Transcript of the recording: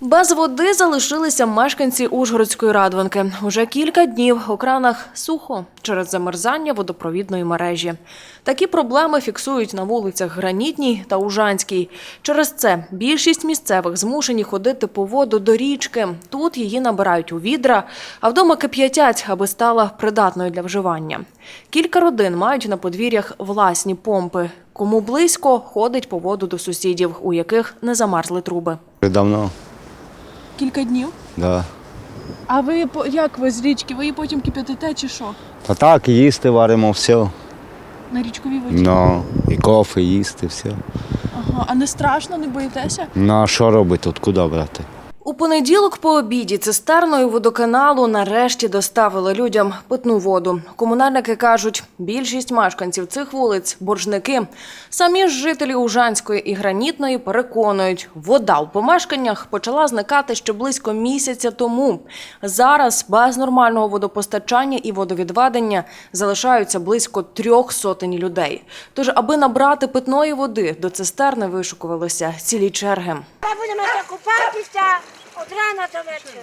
Без води залишилися мешканці Ужгородської радвинки. Уже кілька днів у кранах сухо через замерзання водопровідної мережі. Такі проблеми фіксують на вулицях Гранітній та Ужанській. Через це більшість місцевих змушені ходити по воду до річки. Тут її набирають у відра, а вдома кип'ятять, аби стала придатною для вживання. Кілька родин мають на подвір'ях власні помпи. Кому близько, ходить по воду до сусідів, у яких не замерзли труби. Давно, Кілька днів. да. А ви по- як ви з річки? Ви її потім кип'ятите чи що? Та так, їсти варимо все. На річковій воді? Ну, і кофе, їсти, все. Ага. А не страшно, не боїтеся? Ну а що робити тут, куди брати? У понеділок по обіді цистерною водоканалу нарешті доставили людям питну воду. Комунальники кажуть, більшість мешканців цих вулиць боржники. Самі ж жителі Ужанської і Гранітної переконують, вода в помешканнях почала зникати ще близько місяця тому. Зараз без нормального водопостачання і водовідведення залишаються близько трьох сотень людей. Тож, аби набрати питної води, до цистерни вишукувалися цілі черги. Купатися од рана до вечора.